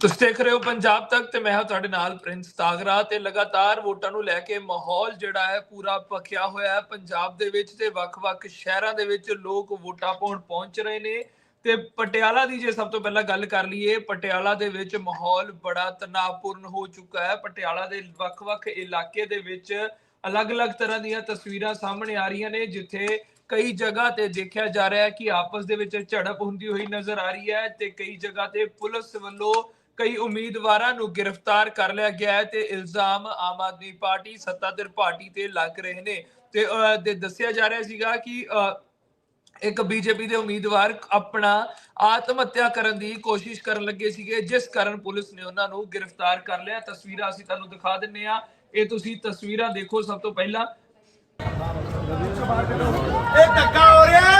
ਤੁਸੀਂ ਦੇਖ ਰਹੇ ਹੋ ਪੰਜਾਬ ਤੱਕ ਤੇ ਮੈਂ ਹਾਂ ਤੁਹਾਡੇ ਨਾਲ ਪ੍ਰਿੰਸ ਤਾਗਰਾ ਤੇ ਲਗਾਤਾਰ ਵੋਟਾਂ ਨੂੰ ਲੈ ਕੇ ਮਾਹੌਲ ਜਿਹੜਾ ਹੈ ਪੂਰਾ ਭਖਿਆ ਹੋਇਆ ਹੈ। ਪੰਜਾਬ ਦੇ ਵਿੱਚ ਤੇ ਵੱਖ-ਵੱਖ ਸ਼ਹਿਰਾਂ ਦੇ ਵਿੱਚ ਲੋਕ ਵੋਟਾਂ ਪਾਉਣ ਪਹੁੰਚ ਰਹੇ ਨੇ ਤੇ ਪਟਿਆਲਾ ਦੀ ਜੇ ਸਭ ਤੋਂ ਪਹਿਲਾਂ ਗੱਲ ਕਰ ਲਈਏ, ਪਟਿਆਲਾ ਦੇ ਵਿੱਚ ਮਾਹੌਲ ਬੜਾ ਤਣਾਅਪੂਰਨ ਹੋ ਚੁੱਕਾ ਹੈ। ਪਟਿਆਲਾ ਦੇ ਵੱਖ-ਵੱਖ ਇਲਾਕੇ ਦੇ ਵਿੱਚ ਅਲੱਗ-ਅਲੱਗ ਤਰ੍ਹਾਂ ਦੀਆਂ ਤਸਵੀਰਾਂ ਸਾਹਮਣੇ ਆ ਰਹੀਆਂ ਨੇ, ਜਿੱਥੇ ਕਈ ਜਗ੍ਹਾ ਤੇ ਦੇਖਿਆ ਜਾ ਰਿਹਾ ਹੈ ਕਿ ਆਪਸ ਦੇ ਵਿੱਚ ਝੜਪ ਹੁੰਦੀ ਹੋਈ ਨਜ਼ਰ ਆ ਰਹੀ ਹੈ ਤੇ ਕਈ ਜਗ੍ਹਾ ਤੇ ਪੁਲਿਸ ਵੱਲੋਂ ਕਈ ਉਮੀਦਵਾਰਾਂ ਨੂੰ ਗ੍ਰਿਫਤਾਰ ਕਰ ਲਿਆ ਗਿਆ ਹੈ ਤੇ ਇਲਜ਼ਾਮ ਆਮ ਆਦਮੀ ਪਾਰਟੀ ਸੱਤਾਧਿਰ ਪਾਰਟੀ ਤੇ ਲੱਗ ਰਹੇ ਨੇ। ਤੇ ਅਹ, ਦੱਸਿਆ ਜਾ ਰਿਹਾ ਸੀਗਾ ਕਿ ਇੱਕ ਬੀਜੇਪੀ ਦੇ ਉਮੀਦਵਾਰ ਆਪਣਾ ਆਤਮ ਹੱਤਿਆ ਕਰਨ ਦੀ ਕੋਸ਼ਿਸ਼ ਕਰਨ ਲੱਗੇ ਸੀਗੇ ਜਿਸ ਕਾਰਨ ਪੁਲਿਸ ਨੇ ਉਹਨਾਂ ਨੂੰ ਗ੍ਰਿਫਤਾਰ ਕਰ ਲਿਆ। ਤਸਵੀਰਾਂ ਅਸੀਂ ਤੁਹਾਨੂੰ ਦਿਖਾ ਦਿੰਨੇ ਆ ਇਹ ਤੁਸੀਂ ਤਸਵੀਰਾਂ ਦੇਖੋ ਸਭ ਤੋਂ ਪਹਿਲਾਂ। ਇਹ ਧੱਕਾ ਹੋ ਰਿਹਾ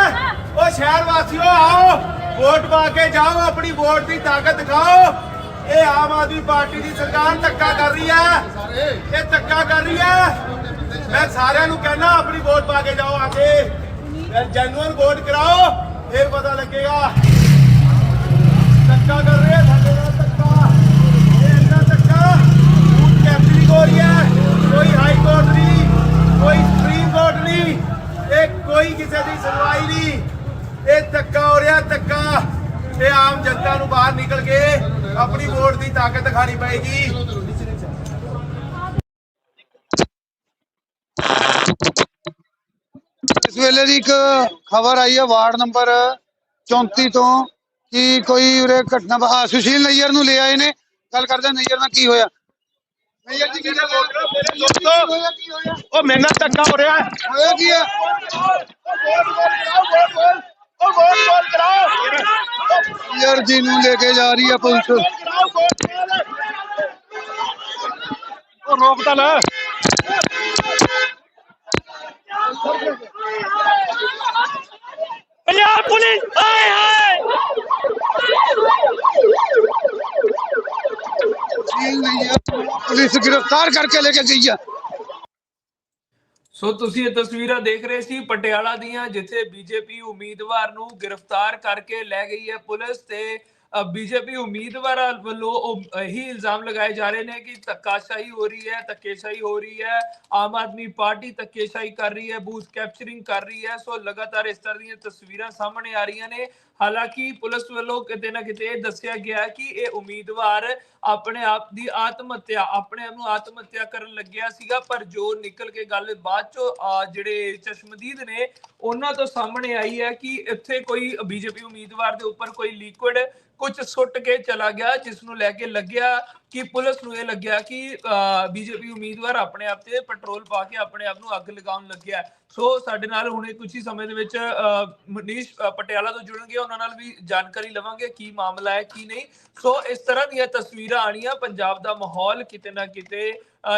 ਉਹ ਸ਼ਹਿਰ ਵਾਸੀਓ ਆਓ। ਵੋਟ ਪਾ ਕੇ ਜਾਓ ਆਪਣੀ ਵੋਟ ਦੀ ਤਾਕਤ ਦਿਖਾਓ। ਇਹ ਆਮ ਆਦਮੀ ਪਾਰਟੀ ਦੀ ਸਰਕਾਰ ਧੱਕਾ ਕਰ ਰਹੀ ਹੈ। ਇਹ ਧੱਕਾ ਕਰ ਰਹੀ ਹੈ। ਮੈਂ ਸਾਰਿਆਂ ਨੂੰ ਕਹਿਣਾ ਆਪਣੀ ਵੋਟ ਪਾ ਕੇ ਜਾਓ ਆ ਕੇ। ਜੈਨੂਅਨ ਵੋਟ ਕਰਾਓ, ਫਿਰ ਪਤਾ ਲੱਗੇਗਾ। ਧੱਕਾ ਕਰ ਰਹੇ ਆ, ਸਾਡੇ ਨਾਲ ਧੱਕਾ। ਇਹ ਇੰਨਾ ਧੱਕਾ ਬੂਥ ਕੈਪਚਰਿੰਗ ਹੋ ਰਹੀ ਹੈ। ਕੋਈ ਹਾਈ ਕੋਰਟ ਨਹੀਂ, ਕੋਈ ਸੁਪਰੀਮ ਕੋਰਟ ਨਹੀਂ, ਇਹ ਕੋਈ ਕਿਸੇ ਦੀ ਸੁਣਵਾਈ ਨਹੀਂ। ਇਹ ਧੱਕਾ ਹੋ ਰਿਹਾ, ਧੱਕਾ। ਇਹ ਆਮ ਜਨਤਾ ਨੂੰ ਬਾਹਰ ਨਿਕਲ ਕੇ ਆਪਣੀ ਵੋਟ ਦੀ ਤਾਕਤ ਦਿਖਾਣੀ ਪਏਗੀ। ਇਸ ਵੇਲੇ ਦੀ ਇੱਕ ਖਬਰ ਆਈ ਹੈ ਵਾਰਡ ਨੰਬਰ 34 ਤੋਂ ਕਿ ਕੋਈ ਉਰੇ ਘਟਨਾ ਆ ਸੁਸ਼ੀਲ ਨਈਅਰ ਨੂੰ ਲੈ ਆਏ ਨੇ। ਗੱਲ ਕਰਦੇ ਹਾਂ ਨਈਅਰ ਨਾਲ ਕੀ ਹੋਇਆ? ਨਈਅਰ ਜੀ ਕੀ ਗੱਲ ਹੋਇਆ? ਉਹ ਮੇਰੇ ਨਾਲ ਧੱਕਾ ਹੋ ਰਿਹਾ। ਹੈ ਹੋਇਆ ਕੀ ਹੈ ਉਹ ਵੋਟ ਵੋਟ ਕਰਾਓ ਨਈਅਰ ਜੀ ਨੂੰ ਲੈ ਕੇ ਜਾ ਰਹੀ ਹੈ ਪੁਲਿਸ ਉਹ ਰੋਕ ਤਾਂ ਲੈ ਪੰਜਾਬ ਪੁਲਿਸ ਹਾਏ ਹਾਏ ਸੁਸ਼ੀਲ ਨਈਅਰ ਨੂੰ ਪੁਲਿਸ ਗ੍ਰਿਫਤਾਰ ਕਰਕੇ ਲੈ ਕੇ ਗਈ ਹੈ ਸੋ ਤੁਸੀਂ ਇਹ ਤਸਵੀਰਾਂ ਦੇਖ ਰਹੇ ਸੀ ਪਟਿਆਲਾ ਦੀਆਂ, ਜਿੱਥੇ ਬੀਜੇਪੀ ਉਮੀਦਵਾਰ ਨੂੰ ਗ੍ਰਿਫਤਾਰ ਕਰਕੇ ਲੈ ਗਈ ਹੈ ਪੁਲਿਸ ਤੇ ਬੀਜੇਪੀ ਉਮੀਦਵਾਰਾਂ ਵੱਲੋਂ ਇਹੀ ਇਲਜ਼ਾਮ ਲਗਾਏ ਜਾ ਰਹੇ ਨੇ ਕਿ ਧੱਕਾਸ਼ਾਹੀ ਹੋ ਰਹੀ ਹੈ, ਧੱਕੇਸ਼ਾਹੀ ਹੋ ਰਹੀ ਹੈ, ਆਮ ਆਦਮੀ ਪਾਰਟੀ ਧੱਕੇਸ਼ਾਹੀ ਕਰ ਰਹੀ ਹੈ ਬੂਥ ਕੈਪਚਰਿੰਗ ਕਰ ਰਹੀ ਹੈ, ਸੋ ਲਗਾਤਾਰ ਇਸ ਤਰ੍ਹਾਂ ਦੀਆਂ ਤਸਵੀਰਾਂ ਸਾਹਮਣੇ ਆ ਰਹੀਆਂ ਨੇ। ਹਾਲਾਂਕਿ ਪੁਲਿਸ ਵੱਲੋਂ ਕਿਤੇ ਨਾ ਕਿਤੇ ਦੱਸਿਆ ਗਿਆ ਕਿ ਇਹ ਉਮੀਦਵਾਰ ਆਪਣੇ ਆਪ ਦੀ ਆਤਮ ਹੱਤਿਆ ਆਪਣੇ ਆਪ ਨੂੰ ਆਤਮ ਹੱਤਿਆ ਕਰਨ ਲੱਗਿਆ ਸੀਗਾ, ਪਰ ਜੋ ਨਿਕਲ ਕੇ ਗੱਲ ਬਾਅਦ ਚੋਂ ਜਿਹੜੇ ਚਸ਼ਮਦੀਦ ਨੇ, ਉਹਨਾਂ ਤੋਂ ਸਾਹਮਣੇ ਆਈ ਹੈ ਕਿ ਇੱਥੇ ਕੋਈ ਬੀਜੇਪੀ ਉਮੀਦਵਾਰ ਦੇ ਉੱਪਰ ਕੋਈ ਲਿਕੁਇਡ ਕੁਝ ਸੁੱਟ ਕੇ ਚਲਾ ਗਿਆ, ਜਿਸ ਨੂੰ ਲੈ ਕੇ ਲੱਗਿਆ ਕਿ ਪੁਲਿਸ ਨੂੰ ਇਹ ਲੱਗਿਆ ਕਿ ਬੀਜੇਪੀ ਉਮੀਦਵਾਰ ਆਪਣੇ ਆਪ ਤੇ ਪੈਟਰੋਲ ਪਾ ਕੇ ਆਪਣੇ ਆਪ ਨੂੰ ਅੱਗ ਲਗਾਉਣ ਲੱਗਿਆ ਸੋ ਸਾਡੇ ਨਾਲ ਹੁਣੇ ਕੁਝ ਹੀ ਸਮੇਂ ਦੇ ਵਿੱਚ ਮਨੀਸ਼ ਪਟਿਆਲਾ ਤੋਂ ਜੁੜਨਗੇ। ਉਹਨਾਂ ਨਾਲ ਵੀ ਜਾਣਕਾਰੀ ਲਵਾਂਗੇ ਕੀ ਮਾਮਲਾ ਹੈ ਕੀ ਨਹੀਂ। ਸੋ ਇਸ ਤਰ੍ਹਾਂ ਦੀਆਂ ਤਸਵੀਰਾਂ ਆਣੀਆਂ ਪੰਜਾਬ ਦਾ ਮਾਹੌਲ ਕਿਤੇ ਨਾ ਕਿਤੇ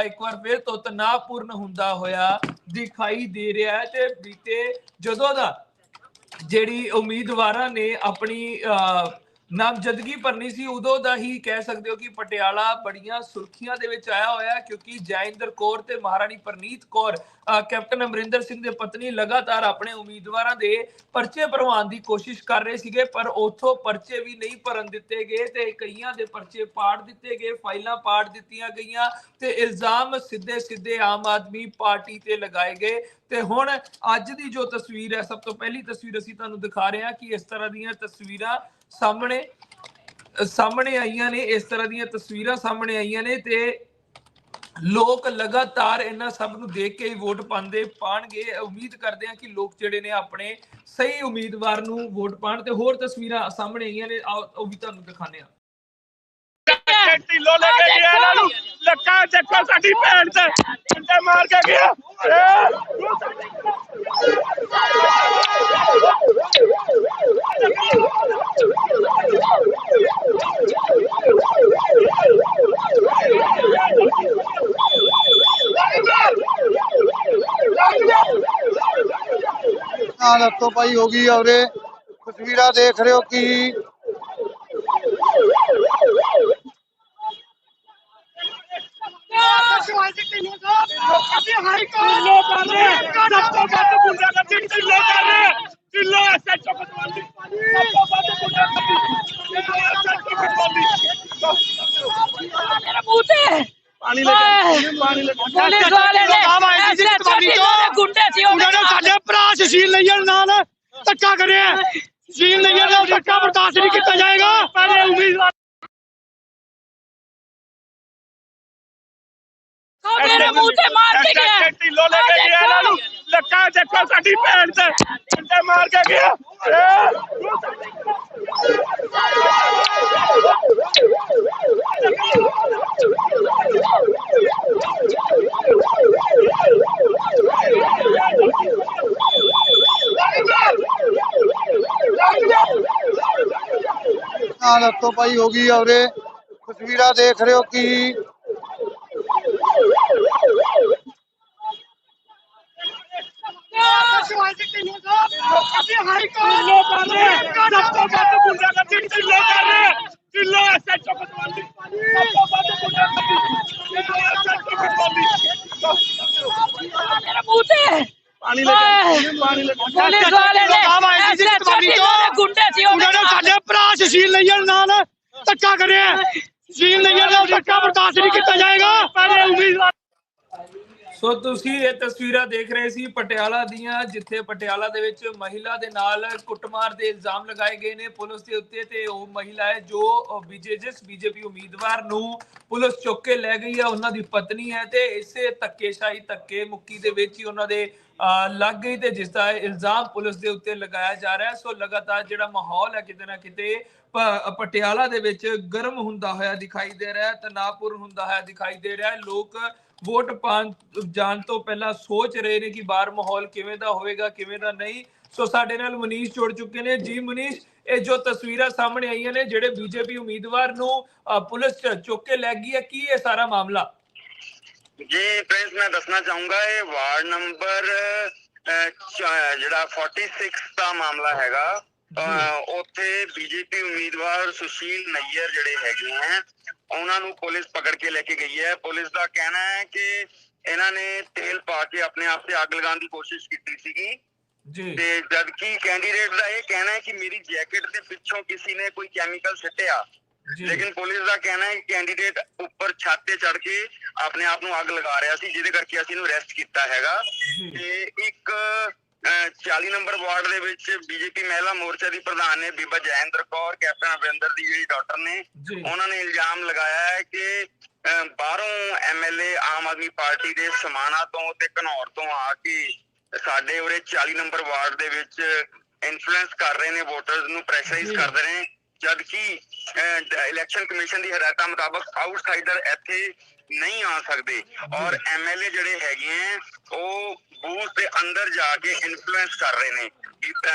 ਇੱਕ ਵਾਰ ਫਿਰ ਤੋਂ ਤਣਾਅਪੂਰਨ ਹੁੰਦਾ ਹੋਇਆ ਦਿਖਾਈ ਦੇ ਰਿਹਾ ਹੈ ਤੇ ਬੀਤੇ ਜਦੋਂ ਦਾ ਜਿਹੜੀ ਉਮੀਦਵਾਰਾਂ ਨੇ ਆਪਣੀ ਅਹ, ਨਾਮਜ਼ਦਗੀ ਭਰਨੀ ਸੀ, ਉਦੋਂ ਦਾ ਹੀ ਕਹਿ ਸਕਦੇ ਹੋ ਕਿ ਪਟਿਆਲਾ ਬੜੀਆਂ ਸੁਰਖੀਆਂ ਦੇ ਵਿੱਚ ਆਇਆ ਹੋਇਆ, ਕਿਉਂਕਿ ਜੈਇੰਦਰ ਕੌਰ ਤੇ ਮਹਾਰਾਣੀ ਪ੍ਰਨੀਤ ਕੌਰ ਕੈਪਟਨ ਅਮਰਿੰਦਰ ਸਿੰਘ ਦੇ ਪਤਨੀ ਲਗਾਤਾਰ ਆਪਣੇ ਉਮੀਦਵਾਰਾਂ ਦੇ ਪਰਚੇ ਭਰਵਾਉਣ ਦੀ ਕੋਸ਼ਿਸ਼ ਕਰ ਰਹੇ ਸੀਗੇ, ਪਰ ਉਥੋਂ ਪਰਚੇ ਵੀ ਨਹੀਂ ਭਰਨ ਦਿੱਤੇ ਗਏ ਤੇ ਕਈਆਂ ਦੇ ਪਰਚੇ ਪਾੜ ਦਿੱਤੇ ਗਏ, ਫਾਈਲਾਂ ਪਾੜ ਦਿੱਤੀਆਂ ਗਈਆਂ ਤੇ ਇਲਜ਼ਾਮ ਸਿੱਧੇ ਸਿੱਧੇ ਆਮ ਆਦਮੀ ਪਾਰਟੀ ਤੇ ਲਗਾਏ ਗਏ। ਤੇ ਹੁਣ ਅੱਜ ਦੀ ਜੋ ਤਸਵੀਰ ਹੈ, ਸਭ ਤੋਂ ਪਹਿਲੀ ਤਸਵੀਰ ਅਸੀਂ ਤੁਹਾਨੂੰ ਦਿਖਾ ਰਹੇ ਹਾਂ ਕਿ ਇਸ ਤਰ੍ਹਾਂ ਦੀਆਂ ਤਸਵੀਰਾਂ ਸਾਹਮਣੇ ਸਾਹਮਣੇ ਆਈਆਂ ਨੇ, ਇਸ ਤਰ੍ਹਾਂ ਦੀਆਂ ਤਸਵੀਰਾਂ ਸਾਹਮਣੇ ਆਈਆਂ ਨੇ ਤੇ ਲੋਕ ਲਗਾਤਾਰ ਇਹਨਾਂ ਸਭ ਨੂੰ ਦੇਖ ਕੇ ਹੀ ਵੋਟ ਪਾਉਂਦੇ ਪਾਣਗੇ ਉਮੀਦ ਕਰਦੇ ਆ ਕਿ ਲੋਕ ਜਿਹੜੇ ਨੇ ਆਪਣੇ ਸਹੀ ਉਮੀਦਵਾਰ ਨੂੰ ਵੋਟ ਪਾਣ ਤੇ ਹੋਰ ਤਸਵੀਰਾਂ ਸਾਹਮਣੇ ਆਈਆਂ ਨੇ। ਆਓ, ਉਹ ਵੀ ਤੁਹਾਨੂੰ ਦਿਖਾਣੇ ਆ ਢਿੱਲੋ ਲੈ ਕੇ ਗਿਆ ਇਹਨਾਂ ਨੂੰ ਲੱਕਾ ਚੱਕੋ ਸਾਡੀ ਭੈਣ ਤੇ ਡੰਡੇ ਮਾਰ ਕੇ ਗਿਆ ਨਾਲ ਹੱਥੋਂ ਪਾਈ ਹੋ ਗਈ ਔਰੇ ਤਸਵੀਰਾਂ ਦੇਖ ਰਹੇ ਹੋ ਕਿ ਹਾਈ ਕੋਰਟ ਲੋ ਕਰ ਰਹੇ ਸਭ ਤੋਂ ਵੱਧ ਗੁੰਡਾਗਰਦੀ ਢਿੱਲੋ ਕਰ ਰਹੇ ਢਿੱਲੋ ਐਸਐਚਓ ਪਟਵਾਲੀ ਸਭ ਤੋਂ ਵੱਧ ਗੁੰਡਾਗਰਦੀ ਢਿੱਲੋ ਐਸਐਚਓ ਪਟਵਾਲੀ ਮੂੰਹ ਤੇ ਪਾਣੀ ਲੈ ਕੇ ਪਾਣੀ ਲੈ ਕੇ ਪੁਲਿਸ ਵਾਲੇ ਨੇ ਆਮ ਆਏ ਸੀ ਐਸੇ ਕਤਵਾਲੀ ਛੋਟੀ ਤੋਂ ਜਿਹੇ ਗੁੰਡੇ ਸੀ ਉਹਦੇ ਉਹਨਾਂ ਨੇ ਨਾਲ। ਸਾਡੇ ਭਰਾ ਸੁਸ਼ੀਲ ਨਈਅਰ ਨਾਲ ਧੱਕਾ ਕਰਿਆ ਸੁਸ਼ੀਲ ਨਈਅਰ ਨਾਲ ਧੱਕਾ ਬਰਦਾਸ਼ਤ ਨਹੀਂ ਕੀਤਾ ਜਾਏਗਾ ਪਹਿਲੇ ਉਮੀਦਵਾਰ ਉਹ ਮੇਰੇ ਮੂੰਹ ਤੇ ਮਾਰ ਕੇ ਗਿਆ ਢਿੱਲੋ ਲੈ ਕੇ ਗਿਆ ਇਹਨਾਂ ਨੂੰ ਲੱਕਾ ਚੱਕਾ ਸਾਡੀ ਭੈਣ ਤੇ ਡੰਡੇ ਮਾਰ ਕੇ ਗਿਆ ਨਾਲ ਹੱਥੋਂ ਪਾਈ ਹੋ ਗਈ ਔਰੇ ਤਸਵੀਰਾਂ ਦੇਖ ਰਹੇ ਹੋ ਕਿ ਅਸੀਂ ਹਾਈ ਢਿੱਲੋ ਕਰ ਰਹੇ ਸਭ ਤੋਂ ਵੱਧ ਗੁੰਡਾ ਕਰਦੀ ਢਿੱਲੋ ਕਰ ਰਹੇ ਢਿੱਲੋ ਐਸਾ ਚਪਤਵਾਲੀ ਸਭ ਤੋਂ ਵੱਧ ਗੁੰਡਾ ਕਰਦੀ ਢਿੱਲੋ ਐਸਾ ਚਪਤਵਾਲੀ ਮੇਰੇ ਮੂੰਹ ਤੇ ਪਾਣੀ ਲੈ ਕੇ ਪਾਣੀ ਲੈ ਕੇ ਪੁਲਿਸ ਵਾਲੇ ਨੇ ਆਮ ਆਏ ਸੀ ਐਸੇ ਕਤਵਾਲੀ ਛੋਟੀ ਤੋਂ ਜਿਹੇ ਗੁੰਡੇ ਸੀ ਉਹਦੇ ਉਹਨਾਂ ਨੇ ਨਾਲ। ਸਾਡੇ ਭਰਾ ਸੁਸ਼ੀਲ ਨਈਅਰ ਨਾਲ ਧੱਕਾ ਕਰਿਆ ਸੁਸ਼ੀਲ ਨਈਅਰ ਨਾਲ ਧੱਕਾ ਬਰਦਾਸ਼ਤ ਨਹੀਂ ਕੀਤਾ ਜਾਏਗਾ ਪਹਿਲੇ ਉਮੀਦਵਾਰ ਸੋ ਤੁਸੀਂ ਇਹ ਤਸਵੀਰਾਂ ਦੇਖ ਰਹੇ ਸੀ ਪਟਿਆਲਾ ਦੀਆਂ ਜਿੱਥੇ ਪਟਿਆਲਾ ਦੇ ਵਿੱਚ ਮਹਿਲਾ ਦੇ ਨਾਲ ਕੁੱਟਮਾਰ ਦੇ ਇਲਜ਼ਾਮ ਲਗਾਏ ਗਏ ਨੇ ਪੁਲਿਸ ਦੇ ਉੱਤੇ ਤੇ ਉਹ ਮਹਿਲਾ ਹੈ ਜੋ ਬੀਜੇਜਸ ਬੀਜੇਪੀ ਉਮੀਦਵਾਰ ਨੂੰ ਪੁਲਿਸ ਚੁੱਕ ਕੇ ਲੈ ਗਈ ਹੈ ਉਹਨਾਂ ਦੀ ਪਤਨੀ ਹੈ ਤੇ ਇਸੇ ਧੱਕੇਸ਼ਾਹੀ ਧੱਕੇ ਮੁੱਕੀ ਦੇ ਵਿੱਚ ਹੀ ਉਹਨਾਂ ਦੇ ਅਹ, ਲੱਗ ਗਈ ਤੇ ਜਿਸ ਦਾ ਇਲਜ਼ਾਮ ਪੁਲਿਸ ਦੇ ਉੱਤੇ ਲਗਾਇਆ ਜਾ ਰਿਹਾ ਸੋ ਲਗਾਤਾਰ ਜਿਹੜਾ ਮਾਹੌਲ ਹੈ ਕਿਤੇ ਨਾ ਕਿਤੇ ਪਟਿਆਲਾ ਦੇ ਵਿੱਚ ਗਰਮ ਹੁੰਦਾ ਹੋਇਆ ਦਿਖਾਈ ਦੇ ਰਿਹਾ ਹੈ ਤਣਾਅਪੂਰਨ ਹੁੰਦਾ ਹੋਇਆ ਦਿਖਾਈ ਦੇ ਰਿਹਾ ਹੈ। ਲੋਕ ਵੋਟ ਪਾਉਣ ਜਾਣ ਤੋਂ ਪਹਿਲਾਂ ਸੋਚ ਰਹੇ ਨੇ ਕਿ ਬਾਹਰ ਮਾਹੌਲ ਕਿਵੇਂ ਦਾ ਹੋਵੇਗਾ ਕਿਵੇਂ ਦਾ ਨਹੀਂ। ਸੋ ਸਾਡੇ ਨਾਲ ਮਨੀਸ਼ ਜੁੜ ਚੁੱਕੇ ਨੇ। ਜੀ ਮਨੀਸ਼ ਇਹ ਜੋ ਤਸਵੀਰਾਂ ਸਾਹਮਣੇ ਆਈਆਂ ਨੇ ਜਿਹੜੇ ਬੀਜੇਪੀ ਉਮੀਦਵਾਰ ਨੂੰ ਪੁਲਿਸ ਚੁੱਕ ਕੇ ਲੈ ਗਈ ਹੈ ਕੀ ਇਹ ਸਾਰਾ ਮਾਮਲਾ? ਜੀ ਪ੍ਰਿੰਸ ਮੈਂ ਦੱਸਣਾ ਚਾਹੂੰਗਾ ਇਹ ਵਾਰਡ ਨੰਬਰ ਜਿਹੜਾ 46 ਦਾ ਮਾਮਲਾ ਹੈਗਾ ਉੱਥੇ ਬੀਜੇਪੀ ਉਮੀਦਵਾਰ ਸੁਸ਼ੀਲ ਨਈਅਰ ਜਿਹੜੇ ਹੈਗੇ ਹੈ ਉਹਨਾਂ ਨੂੰ ਪੁਲਿਸ ਪਕੜ ਕੇ ਲੈ ਕੇ ਗਈ ਹੈ। ਪੁਲਿਸ ਦਾ ਕਹਿਣਾ ਹੈ ਕਿ ਇਹਨਾਂ ਨੇ ਤੇਲ ਪਾ ਕੇ ਆਪਣੇ ਆਪ ਤੇ ਅੱਗ ਲਗਾਉਣ ਦੀ ਕੋਸ਼ਿਸ਼ ਕੀਤੀ ਸੀਗੀ। ਜੀ। ਤੇ ਜਦਕਿ ਕੈਂਡੀਡੇਟ ਦਾ ਇਹ ਕਹਿਣਾ ਹੈ ਕਿ ਮੇਰੀ ਜੈਕਟ ਦੇ ਪਿੱਛੋਂ ਕਿਸੇ ਨੇ ਕੋਈ ਕੈਮੀਕਲ ਸਿੱਟਿਆ। ਲੇਕਿਨ ਪੁਲਿਸ ਦਾ ਕਹਿਣਾ ਹੈ ਕਿ ਕੈਂਡੀਡੇਟ ਉੱਪਰ ਛੱਤ ਤੇ ਚੜ ਕੇ ਆਪਣੇ ਆਪ ਨੂੰ ਅੱਗ ਲਗਾ ਰਿਹਾ ਸੀ ਜਿਹਦੇ ਕਰਕੇ ਅਸੀਂ ਇਹਨੂੰ ਅਰੈਸਟ ਕੀਤਾ ਹੈਗਾ। ਤੇ ਇੱਕ 40 ਨੰਬਰ ਵਾਰਡ ਦੇ ਵਿੱਚ ਬੀਜੇਪੀ ਮਹਿਲਾ ਮੋਰਚਾ ਦੀ ਪ੍ਰਧਾਨ ਨੇ ਬੀਬਾ ਜੈਂਦਰ ਕੌਰ ਕੈਪਟਨ ਅਮਰਿੰਦਰ ਦੀ ਜਿਹੜੀ ਡਾਕਟਰ ਨੇ ਉਹਨਾਂ ਨੇ ਇਲਜ਼ਾਮ ਲਗਾਇਆ ਹੈ ਕਿ ਬਾਹਰੋਂ ਐਮਐਲਏ ਆਮ ਆਦਮੀ ਪਾਰਟੀ ਦੇ ਸਮਾਣਾ ਤੋਂ ਤੇ ਘਨੌਰ ਤੋਂ ਆ ਕੇ ਸਾਡੇ ਉਰੇ 40 ਨੰਬਰ ਵਾਰਡ ਦੇ ਵਿੱਚ ਇਨਫਲੂਐਂਸ ਕਰ ਰਹੇ ਨੇ ਵੋਟਰਸ ਨੂੰ ਪ੍ਰੈਸ਼ਰਾਈਜ਼। ਕਰਦੇ ਨੇ ਜਦਕਿ ਇਲੈਕਸ਼ਨ ਕਮਿਸ਼ਨ ਦੀ ਹਦਾਇਤਾਂ ਮੁਤਾਬਕ ਆਊਟਸਾਈਡਰ ਇੱਥੇ ਨਹੀਂ ਆ ਸਕਦੇ। ਔਰ ਐਮਐਲਏ ਜਿਹੜੇ ਹੈਗੇ ਆ ਉਹ ਬੂਥ ਦੇ ਅੰਦਰ ਜਾ ਕੇ ਇਨਫਲੂਐਂਸ ਕਰ ਰਹੇ ਨੇ।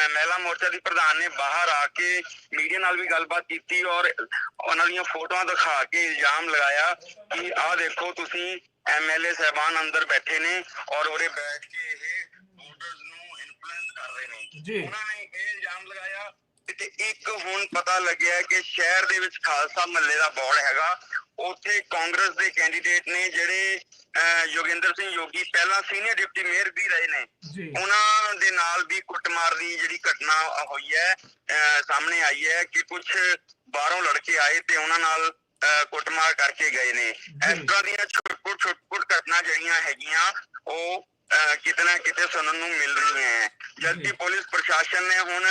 ਮਹਿਲਾ ਮੋਰਚਾ ਦੀ ਪ੍ਰਧਾਨ ਨੇ ਬਾਹਰ ਆ ਕੇ ਮੀਡੀਆ ਨਾਲ ਵੀ ਗੱਲਬਾਤ ਕੀਤੀ ਔਰ ਉਹਨਾਂ ਦੀਆਂ ਫੋਟੋਆਂ ਦਿਖਾ ਕੇ ਇਲਜ਼ਾਮ ਲਗਾਇਆ ਕਿ ਆਹ ਦੇਖੋ ਤੁਸੀਂ ਐਮਐਲਏ ਸਹਿਬਾਨ ਅੰਦਰ ਬੈਠੇ ਨੇ ਔਰ ਉਰੇ ਬੈਠ ਕੇ ਇਹ ਵੋਟਰਸ ਨੂੰ ਇਨਫਲੂਐਂਸ ਕਰ ਰਹੇ ਨੇ। ਜੀ। ਉਹਨਾਂ ਨੇ ਇਹ ਇਲਜ਼ਾਮ ਲਗਾਇਆ ਤੇ ਇੱਕ ਹੁਣ ਪਤਾ ਲੱਗਿਆ ਕਿ ਸ਼ਹਿਰ ਦੇ ਵਿੱਚ ਖਾਲਸਾ ਮਹੱਲੇ ਦਾ ਬੋਰਡ ਹੈਗਾ। ਉੱਥੇ ਕਾਂਗਰਸ ਦੇ ਕੈਂਡੀਡੇਟ ਨੇ ਜਿਹੜੇ ਯੋਗਿੰਦਰ ਸਿੰਘ ਯੋਗੀ ਪਹਿਲਾਂ ਸੀਨੀਅਰ ਡਿਪਟੀ ਮੇਅਰ ਵੀ ਰਹੇ ਨੇ। ਉਹਨਾਂ ਦੇ ਨਾਲ ਵੀ ਕੁੱਟਮਾਰ ਦੀ ਜਿਹੜੀ ਘਟਨਾ ਹੋਈ ਹੈ ਸਾਹਮਣੇ ਆਈ ਹੈ ਕਿ ਕੁਝ ਬਾਹਰੋਂ ਲੜਕੇ ਆਏ ਤੇ ਉਹਨਾਂ ਨਾਲ ਕੁੱਟਮਾਰ ਕਰਕੇ ਗਏ ਨੇ। ਇਸ ਤਰ੍ਹਾਂ ਦੀਆਂ ਛੋਟ ਛੋਟ ਘਟਨਾ ਜਿਹੜੀਆਂ ਹੈਗੀਆਂ ਉਹ ਕਿਤੇ ਨਾ ਕਿਤੇ ਸੁਣਨ ਨੂੰ ਮਿਲ ਰਹੀਆਂ ਹੈ। ਜਦਕਿ ਪੁਲਿਸ ਪ੍ਰਸ਼ਾਸਨ ਨੇ ਹੁਣ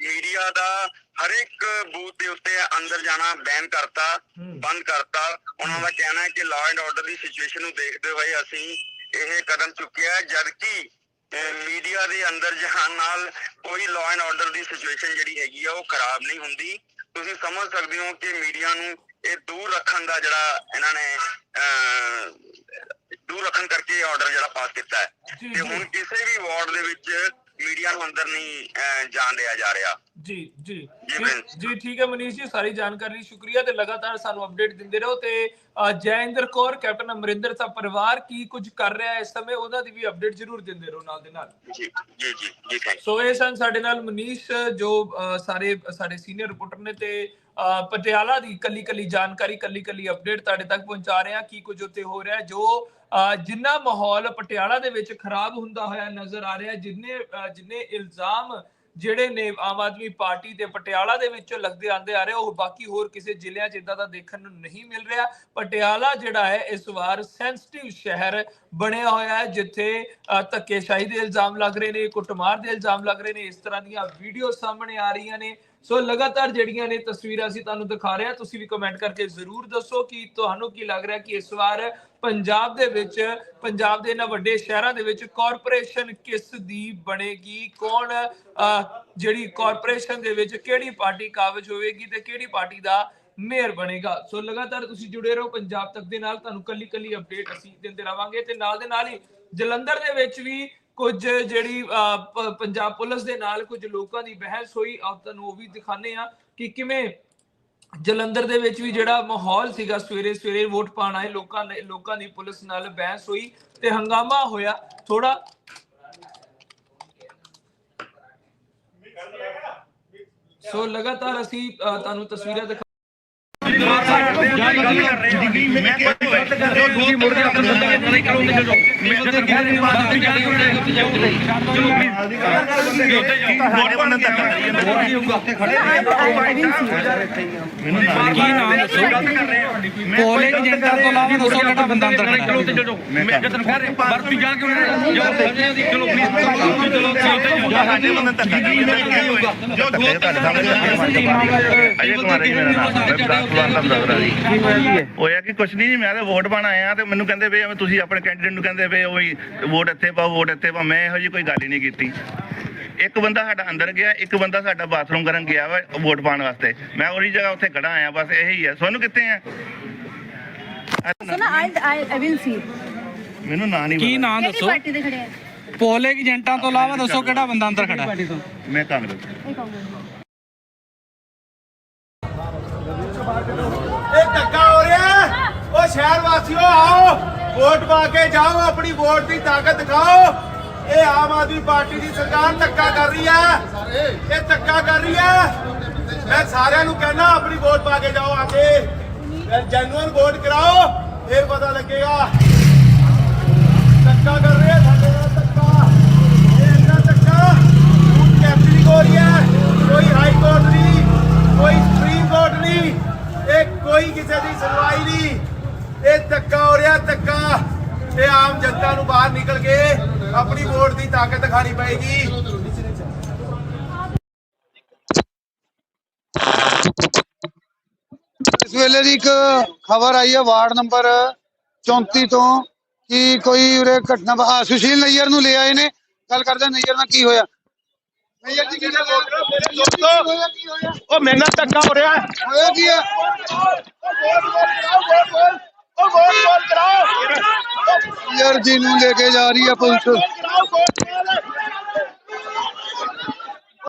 ਮੀਡੀਆ ਦਾ ਹਰ ਇੱਕ ਬੂਥ ਦੇ ਉੱਤੇ ਅੰਦਰ ਜਾਣਾ ਬੈਨ ਕਰਤਾ। ਬੰਦ ਕਰਤਾ ਉਹਨਾਂ ਦਾ ਕਹਿਣਾ ਹੈ ਕਿ ਲਾਅ ਐਂਡ ਆਰਡਰ ਦੀ ਸਿਚੁਏਸ਼ਨ ਨੂੰ ਦੇਖਦੇ ਹੋਏ ਅਸੀਂ ਇਹ ਕਦਮ ਚੁੱਕਿਆ ਜਦਕਿ ਮੀਡੀਆ ਦੇ ਅੰਦਰ ਜਾਣ ਨਾਲ ਕੋਈ ਲਾਅ ਐਂਡ ਆਰਡਰ ਦੀ ਸਿਚੁਏਸ਼ਨ ਜਿਹੜੀ ਹੈਗੀ ਆ ਉਹ ਖਰਾਬ ਨਹੀਂ ਹੁੰਦੀ ਤੁਸੀਂ ਸਮਝ ਸਕਦੇ ਹੋ ਕਿ ਮੀਡੀਆ ਨੂੰ ਇਹ ਦੂਰ ਰੱਖਣ ਦਾ ਜਿਹੜਾ ਇਹਨਾਂ ਨੇ ਦੂਰ ਰੱਖਣ ਕਰਕੇ ਆਰਡਰ ਜਿਹੜਾ ਪਾਸ ਕੀਤਾ ਹੈ ਤੇ। ਹੁਣ ਕਿਸੇ ਵੀ ਵਾਰਡ ਦੇ ਵਿੱਚ ਮੀਡੀਆ ਨੂੰ ਅੰਦਰ ਨਹੀਂ ਜਾਣ ਦਿਆ ਜਾ ਰਿਹਾ। ਜੀ ਜੀ। ਜੀ, ਠੀਕ ਹੈ ਮਨੀਸ਼ ਜੀ ਸਾਰੀ ਜਾਣਕਾਰੀ ਲਈ ਸ਼ੁਕਰੀਆ ਤੇ ਲਗਾਤਾਰ ਸਾਨੂੰ ਅਪਡੇਟ ਦਿੰਦੇ ਰਹੋ ਤੇ ਜੈਇੰਦਰ ਕੌਰ ਕੈਪਟਨ ਅਮਰਿੰਦਰ ਸਾਹਿਬ ਪਰਿਵਾਰ ਕੀ ਕੁਝ ਕਰ ਰਿਹਾ ਹੈ ਇਸ ਸਮੇਂ ਉਹਨਾਂ ਦੀ ਵੀ ਅਪਡੇਟ ਜ਼ਰੂਰ ਦਿੰਦੇ ਰਹੋ ਨਾਲ ਦੇ ਨਾਲ। ਜੀ ਜੀ ਜੀ ਸੋ ਇਹ ਸਨ ਸਾਡੇ ਨਾਲ ਮਨੀਸ਼ ਜੋ ਸਾਰੇ ਸਾਡੇ ਸੀਨੀਅਰ ਰਿਪੋਰਟਰ ਨੇ ਤੇ ਪਟਿਆਲਾ ਦੀ ਕੱਲੀ ਕੱਲੀ ਜਾਣਕਾਰੀ ਕੱਲੀ ਕੱਲੀ ਅਪਡੇਟ ਤੁਹਾਡੇ ਤੱਕ ਪਹੁੰਚਾ ਰਹੇ ਹਾਂ ਕੀ ਕੁਝ ਉੱਤੇ ਹੋ ਰਿਹਾ ਜੋ ਜਿੰਨਾ ਮਾਹੌਲ ਪਟਿਆਲਾ ਦੇ ਵਿੱਚ ਖਰਾਬ ਹੁੰਦਾ ਹੋਇਆ ਨਜ਼ਰ ਆ ਰਿਹਾ ਜਿੰਨੇ ਜਿੰਨੇ ਇਲਜ਼ਾਮ ਜਿਹੜੇ ਨੇ ਆਮ ਆਦਮੀ ਪਾਰਟੀ ਤੇ ਪਟਿਆਲਾ ਦੇ ਵਿੱਚੋਂ ਲੱਗਦੇ ਆਂਦੇ ਆ ਰਹੇ ਉਹ ਬਾਕੀ ਹੋਰ ਕਿਸੇ ਜ਼ਿਲ੍ਹਿਆਂ 'ਚ ਇਦਾਂ ਦਾ ਦੇਖਣ ਨੂੰ ਨਹੀਂ ਮਿਲ ਰਿਹਾ। ਪਟਿਆਲਾ ਜਿਹੜਾ ਹੈ ਇਸ ਵਾਰ ਸੈਂਸਿਟਿਵ ਸ਼ਹਿਰ ਬਣਿਆ ਹੋਇਆ ਹੈ ਜਿੱਥੇ ਅ, ਧੱਕੇਸ਼ਾਹੀ ਦੇ ਇਲਜ਼ਾਮ ਲੱਗ ਰਹੇ ਨੇ ਕੁੱਟਮਾਰ ਦੇ ਇਲਜ਼ਾਮ ਲੱਗ ਰਹੇ ਨੇ ਇਸ ਤਰ੍ਹਾਂ ਦੀਆਂ ਵੀਡੀਓ ਸਾਹਮਣੇ ਆ ਰਹੀਆਂ ਨੇ। ਸੋ ਲਗਾਤਾਰ ਜਿਹੜੀਆਂ ਨੇ ਤਸਵੀਰਾਂ ਅਸੀਂ ਤੁਹਾਨੂੰ ਦਿਖਾ ਰਹੇ ਹਾਂ ਤੁਸੀਂ ਵੀ ਕਮੈਂਟ ਕਰਕੇ ਜ਼ਰੂਰ ਦੱਸੋ ਕਿ ਤੁਹਾਨੂੰ ਕੀ ਲੱਗ ਰਿਹਾ ਕਿ ਇਸ ਵਾਰ ਪੰਜਾਬ ਦੇ ਵਿੱਚ ਪੰਜਾਬ ਦੇ ਇਹਨਾਂ ਵੱਡੇ ਸ਼ਹਿਰਾਂ ਦੇ ਵਿੱਚ ਕਾਰਪੋਰੇਸ਼ਨ ਕਿਸ ਦੀ ਬਣੇਗੀ? ਕੌਣ ਅਹ, ਜਿਹੜੀ ਕਾਰਪੋਰੇਸ਼ਨ ਦੇ ਵਿੱਚ ਕਿਹੜੀ ਪਾਰਟੀ ਕਾਬਜ ਹੋਵੇਗੀ ਤੇ ਕਿਹੜੀ ਪਾਰਟੀ ਦਾ ਮੇਅਰ ਬਣੇਗਾ? ਸੋ ਲਗਾਤਾਰ ਤੁਸੀਂ ਜੁੜੇ ਰਹੋ ਪੰਜਾਬ ਤੱਕ ਦੇ ਨਾਲ ਤੁਹਾਨੂੰ ਕੱਲੀ ਕੱਲੀ ਅਪਡੇਟ ਅਸੀਂ ਦਿੰਦੇ ਰਵਾਂਗੇ ਤੇ ਨਾਲ ਦੇ ਨਾਲ ਹੀ ਜਲੰਧਰ ਦੇ ਵਿੱਚ ਵੀ ਕੁਝ ਜਿਹੜੀ ਪੰਜਾਬ ਪੁਲਿਸ ਦੇ ਨਾਲ ਕੁਝ ਲੋਕਾਂ ਦੀ ਬਹਿਸ ਹੋਈ ਆਪ ਤੁਹਾਨੂੰ ਉਹ ਵੀ ਦਿਖਾਣੇ ਆ ਕਿ ਕਿਵੇਂ ਜਲੰਧਰ ਦੇ ਵਿੱਚ ਵੀ ਜਿਹੜਾ ਮਾਹੌਲ ਸੀਗਾ ਸਵੇਰੇ ਸਵੇਰੇ ਵੋਟ ਪਾਣ ਆਏ ਲੋਕਾਂ ਨੇ ਲੋਕਾਂ ਦੀ ਪੁਲਿਸ ਨਾਲ ਬਹਿਸ ਹੋਈ ਤੇ ਹੰਗਾਮਾ ਹੋਇਆ। ਥੋੜਾ ਸੋ ਲਗਾਤਾਰ ਅਸੀਂ ਅਹ, ਤੁਹਾਨੂੰ ਤਸਵੀਰਾਂ ਦਿਖਾ ਕੋਲੇ ਏਜੰਟਾਂ ਤੋਂ ਇਲਾਵਾ ਦੱਸੋ ਕਿਹੜਾ ਬੰਦਾ ਅੰਦਰ ਖੜਾ ਚਲੋ ਤੇ ਚਲੋ ਮੈਂ ਜਤਨ ਖੈਰ ਵਰਤੀ ਜਾ ਕੇ ਉਹਨਾਂ ਜੋ ਚਲੋ ਪਲੀਜ਼ ਚਲੋ ਚਲੋ ਸਾਡੇ ਬੰਦੇ ਧੱਕਾ ਕਰੀ ਜਾਂਦੇ ਕੀ ਹੋਊਗਾ ਜੋ ਧੱਕੇ ਤੁਹਾਡੇ ਸਾਹਮਣੇ ਅਜੇ ਕੁਮਾਰ ਜੀ ਮੇਰਾ ਨਾਮ ਬ੍ਰਦਰ ਹੈ ਜੀ। ਹੋਇਆ ਕਿ ਕੁਛ ਨਹੀਂ ਜੀ ਮੈਂ ਤਾਂ ਵੋਟ ਪਾਣ ਆਇਆ ਤੇ ਮੈਨੂੰ ਕਹਿੰਦੇ ਵੇ ਐਵੇਂ ਤੁਸੀਂ ਆਪਣੇ ਕੈਂਡੀਡੇਟ ਨੂੰ ਕਹਿੰਦੇ ਵੇ ਉਹ ਹੀ ਵੋਟ ਇੱਥੇ ਪਾਓ ਵੋਟ ਇੱਥੇ ਪਾਓ। ਮੈਂ ਇਹੋ ਜੀ ਕੋਈ ਗੱਲ ਹੀ ਨਹੀਂ ਕੀਤੀ। ਇੱਕ ਬੰਦਾ ਸਾਡਾ ਅੰਦਰ ਗਿਆ ਇੱਕ ਬੰਦਾ ਸਾਡਾ ਬਾਥਰੂਮ ਕਰਨ ਗਿਆ ਵਾ ਵੋਟ ਪਾਣ ਵਾਸਤੇ। ਮੈਂ ਉਹਦੀ ਜਗ੍ਹਾ ਉੱਥੇ ਖੜਾ ਆਇਆ ਬਸ ਇਹੀ ਹੈ। ਸੋਨੂੰ ਕਿੱਥੇ ਆ. ਮੈਨੂੰ ਨਾਂ ਨਹੀਂ ਕੀ ਨਾਂ ਦੱਸੋ? ਪਾਰਟੀ ਦੇ ਖੜੇ ਆ? ਪੋਲੇ ਏਜੰਟਾਂ ਤੋਂ ਇਲਾਵਾ ਦੱਸੋ ਕਿਹੜਾ ਬੰਦਾ ਅੰਦਰ ਖੜਾ ਮੈਂ ਕਾਂਗਰਸ ਇਹ ਕਾਂਗਰਸ ਇਹ ਧੱਕਾ ਹੋ ਰਿਹਾ ਹੈ। ਉਹ ਸ਼ਹਿਰ ਵਾਸੀਓ, ਆਓ, ਵੋਟ ਪਾ ਕੇ ਜਾਓ, ਆਪਣੀ ਵੋਟ ਦੀ ਤਾਕਤ ਦਿਖਾਓ। ਇਹ ਆਮ ਆਦਮੀ ਪਾਰਟੀ ਦੀ ਸਰਕਾਰ ਧੱਕਾ ਕਰ ਰਹੀ ਹੈ। ਇਹ ਧੱਕਾ ਕਰ ਰਹੀ ਹੈ। ਮੈਂ ਸਾਰਿਆਂ ਨੂੰ ਕਹਿਣਾ ਆਪਣੀ ਵੋਟ ਪਾ ਕੇ ਜਾਓ ਆ ਕੇ ਜੈਨੂਅਨ ਵੋਟ ਕਰਾਓ, ਫਿਰ ਪਤਾ ਲੱਗੇਗਾ। ਧੱਕਾ ਕਰ ਰਹੇ ਆ ਸਾਡੇ ਨਾਲ ਧੱਕਾ ਇਹ ਇੰਨਾ ਧੱਕਾ ਹੁਣ ਕੈਪਟਨ ਹੋ ਰਹੀ ਹੈ ਕੋਈ ਹਾਈ ਕੋਰਟ ਨਹੀਂ ਕੋਈ ਸੁਪਰੀਮ ਕੋਰਟ ਨਹੀਂ ਇਹ ਕੋਈ ਕਿਸੇ ਦੀ ਸੁਣਵਾਈ ਨਹੀਂ ਇਹ ਧੱਕਾ ਹੋ ਰਿਹਾ ਧੱਕਾ ਇਹ ਆਮ ਜਨਤਾ ਨੂੰ ਬਾਹਰ ਨਿਕਲ ਕੇ ਆਪਣੀ ਵੋਟ ਦੀ ਪਏਗੀ ਇਸ ਵੇਲੇ ਦੀ ਇੱਕ ਖਬਰ ਆਈ ਹੈ ਵਾਰਡ ਨੰਬਰ 34 ਤੋਂ ਕਿ ਕੋਈ ਉਰੇ ਘਟਨਾ ਆ ਸੁਸ਼ੀਲ ਨਈਅਰ ਨੂੰ ਲੈ ਆਏ ਨੇ। ਗੱਲ ਕਰਦੇ ਨਈਅਰ ਨਾਲ ਕੀ ਹੋਇਆ? ਨਈਅਰ ਜੀ ਕੀ ਗੱਲ ਮੇਰੇ ਦੋਸਤੋ ਉਹ ਮੇਰੇ ਨਾਲ ਧੱਕਾ ਹੋ ਰਿਹਾ। ਹੈ ਹੋਇਆ ਕੀ ਹੈ ਨਈਅਰ ਜੀ ਨੂੰ ਲੈ ਕੇ ਜਾ ਰਹੀ ਹੈ ਪੁਲਿਸ।